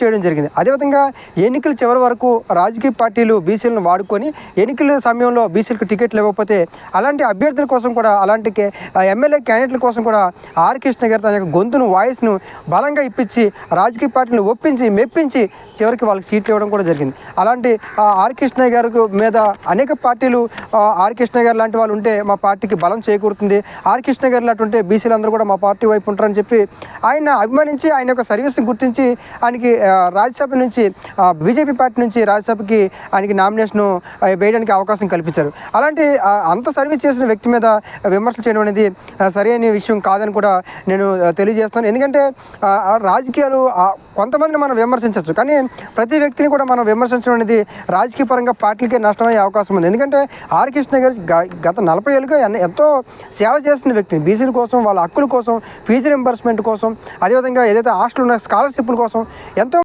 చేయడం జరిగింది. అదేవిధంగా ఎన్నికల చివరి వరకు రాజకీయ పార్టీలు బీసీలను వాడుకొని ఎన్నికల సమయంలో బీసీలకు టికెట్లు ఇవ్వకపోతే అలాంటి అభ్యర్థుల కోసం కూడా అలాంటి ఎమ్మెల్యే క్యాండిడేట్ల కోసం కూడా ఆర్. కృష్ణ గారు తన యొక్క గొంతును వాయిస్ను బలంగా ఇప్పించి రాజకీయ పార్టీని ఒప్పించి మెప్పించి చివరికి వాళ్ళకి సీట్లు ఇవ్వడం కూడా జరిగింది. అలాంటి ఆర్. కృష్ణ గారి మీద అనేక పార్టీలు ఆర్. కృష్ణ గారు లాంటి వాళ్ళు ఉంటే మా పార్టీకి బలం చేకూరుతుంది. ఆర్. కృష్ణ గారు లాంటి ఉంటే బీసీలందరూ కూడా మా పార్టీ వైపు ఉంటారని చెప్పి ఆయన అభిమానించి ఆయన యొక్క సర్వీస్ని గుర్తించి ఆయనకి రాజ్యసభ నుంచి బీజేపీ పార్టీ నుంచి రాజ్యసభకి ఆయనకి నామినేషన్ వేయడానికి అవకాశం కల్పించారు. అలాంటి అంత సర్వీస్ చేసిన వ్యక్తి మీద విమర్శలు చేయడం అనేది సరైన విషయం కాదని కూడా నేను తెలియజేస్తాను ఎందుకంటే రాజకీయాలు కొంతమందిని మనం విమర్శించవచ్చు. కానీ ప్రతి వ్యక్తిని కూడా మనం విమర్శించడం అనేది రాజకీయ పరంగా పార్టీలకే నష్టమయ్యే అవకాశం ఉంది. ఎందుకంటే ఆర్ కృష్ణ గారు గత నలభై ఏళ్ళుగా ఎంతో సేవ చేసిన వ్యక్తిని బీసీల కోసం వాళ్ళ హక్కుల కోసం ఫీజు రింబర్స్మెంట్ కోసం అదేవిధంగా ఏదైతే హాస్టల్ ఉన్న స్కాలర్షిప్ల కోసం ఎంతో